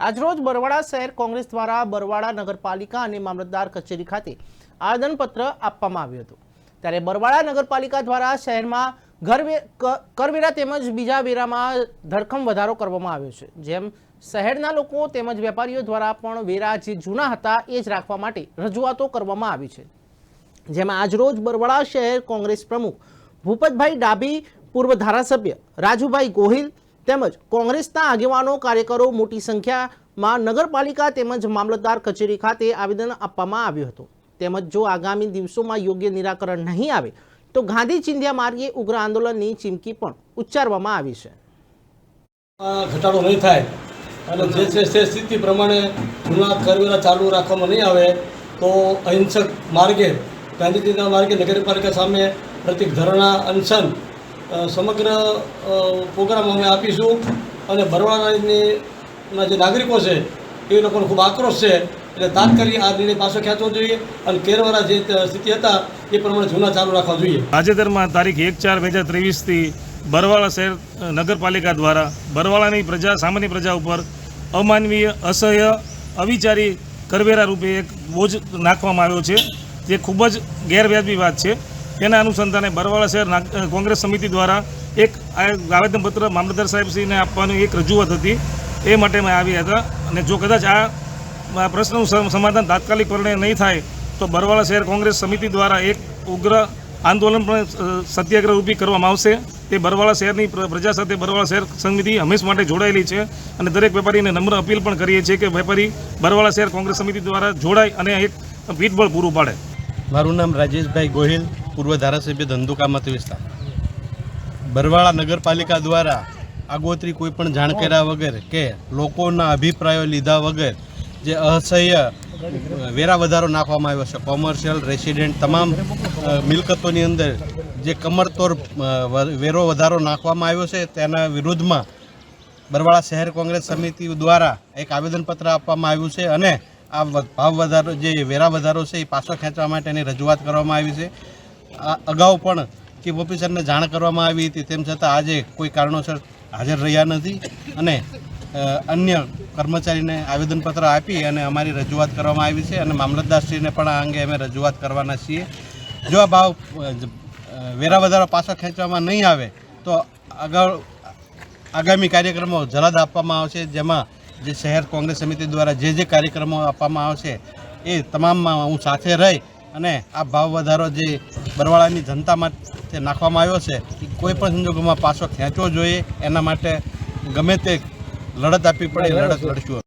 આજરોજ બરવાડા શહેર કોંગ્રેસ દ્વારા બરવાડા નગરપાલિકા અને મામલતદાર કચેરી ખાતે આવેદનપત્ર આપવામાં આવ્યું હતું. ત્યારે બરવાડા નગરપાલિકા દ્વારા શહેરમાં કરવેરા તેમજ બીજા વેરામાં ધરખમ વધારો કરવામાં આવ્યો છે. જેમ શહેરના લોકો તેમજ વેપારીઓ દ્વારા પણ વેરા જે જૂના હતા એ જ રાખવા માટે રજૂઆતો કરવામાં આવી છે. જેમાં આજરોજ બરવાડા શહેર કોંગ્રેસ પ્રમુખ ભૂપતભાઈ ડાભી, પૂર્વ ધારાસભ્ય રાજુભાઈ ગોહિલ તેમજ કોંગ્રેસના આગેવાનો, કાર્યકરો મોટી સંખ્યામાં નગરપાલિકા તેમજ મામલતદાર કચેરી ખાતે આવેદન આપવામાં આવ્યું હતું. તેમજ જો આગામી દિવસોમાં યોગ્ય નિરાકરણ નહીં આવે, તો ગાંધી ચિંધ્યા માર્ગે ઉગ્ર આંદોલનની ચીમકી પણ ઉચ્ચારવામાં આવી છે. ઘટાડો નહીં થાય અને જે છે સ્થિતિ પ્રમાણે જૂના કરવેરા ચાલુ રાખવામાં નહીં આવે, તો અહિંસક માર્ગે, ગાંધીજીના માર્ગે નગરપાલિકા સામે પ્રતિક ધરણા અનશન સમગ્ર પ્રોગ્રામ અમે આપીશું અને ભરવાડાની જે નાગરિકો છે, એ લોકોનો ખૂબ આક્રોશ છે. એટલે તાત્કાલિક આ નિર્ણય પાછો ખેંચવો જોઈએ અને કેરવાળા જે સ્થિતિ હતા, એ પ્રમાણે જૂના ચાલુ રાખવા જોઈએ. તાજેતરમાં તારીખ એક ચાર બે હજાર ત્રેવીસથી બરવાળા શહેર નગરપાલિકા દ્વારા બરવાળાની પ્રજા, સામાન્ય પ્રજા ઉપર અમાનવીય, અસહ્ય, અવિચારી કરવેરા રૂપે એક બોજ નાખવામાં આવ્યો છે. જે ખૂબ જ ગેરવ્યાજબી વાત છે. તેના અનુસંધાને બરવાળા શહેર કોંગ્રેસ સમિતિ દ્વારા એક આવેદનપત્ર મામલતદાર સાહેબશ્રીને આપવાની એક રજૂઆત હતી. એ માટે અમે આવ્યા હતા. અને જો કદાચ આ પ્રશ્નનું સમ- સમાધાન તાત્કાલિક પરિણય નહીં થાય, તો બરવાળા શહેર કોંગ્રેસ સમિતિ દ્વારા એક ઉગ્ર આંદોલન પણ સત્યાગ્રહ ઊભી કરવામાં આવશે. તે બરવાળા શહેરની પ્રજા સાથે બરવાળા શહેર સમિતિ હંમેશ માટે જોડાયેલી છે. અને દરેક વેપારીને નમ્ર અપીલ પણ કરીએ છીએ કે વેપારી બરવાળા શહેર કોંગ્રેસ સમિતિ દ્વારા જોડાય અને એક પીઠબળ પૂરું પાડે. મારું નામ રાજેશભાઈ ગોહિલ. પૂર્વ ધારાસભ્ય ધંધુકા મત વિસ્તાર. બરવાળા નગરપાલિકા દ્વારા આગોતરી કોઈ પણ જાણ કર્યા વગર કે લોકોના અભિપ્રાયો લીધા વગર જે અસહ્ય વેરા વધારો નાખવામાં આવ્યો છે, કોમર્શિયલ, રેસિડેન્ટ, તમામ મિલકતોની અંદર જે કમરતોર વેરો વધારો નાખવામાં આવ્યો છે, તેના વિરુદ્ધમાં બરવાળા શહેર કોંગ્રેસ સમિતિ દ્વારા એક આવેદનપત્ર આપવામાં આવ્યું છે અને આ ભાવ વધારો, જે વેરા વધારો છે, એ પાછો ખેંચવા માટેની રજૂઆત કરવામાં આવી છે. અગાઉ પણ ચીફ ઓફિસરને જાણ કરવામાં આવી હતી. તેમ છતાં આજે કોઈ કારણોસર હાજર રહ્યા નથી અને અન્ય કર્મચારીને આવેદનપત્ર આપી અને અમારી રજૂઆત કરવામાં આવી છે અને મામલતદારશ્રીને પણ આ અંગે અમે રજૂઆત કરવાના છીએ. જો આ ભાવ વેરા વધારો પાછો ખેંચવામાં નહીં આવે, તો આગળ આગામી કાર્યક્રમો જલદ આપવામાં આવશે. જેમાં જે શહેર કોંગ્રેસ સમિતિ દ્વારા જે જે કાર્યક્રમો આપવામાં આવશે એ તમામમાં હું સાથે રહી અને આ ભાવ વધારો જે બરવાળાની જનતા માટે નાખવામાં આવ્યો છે. કોઈ પણ સંજોગોમાં પાછો ખેંચવો જોઈએ. એના માટે ગમે તે લડત આપવી પડે લડત લડશું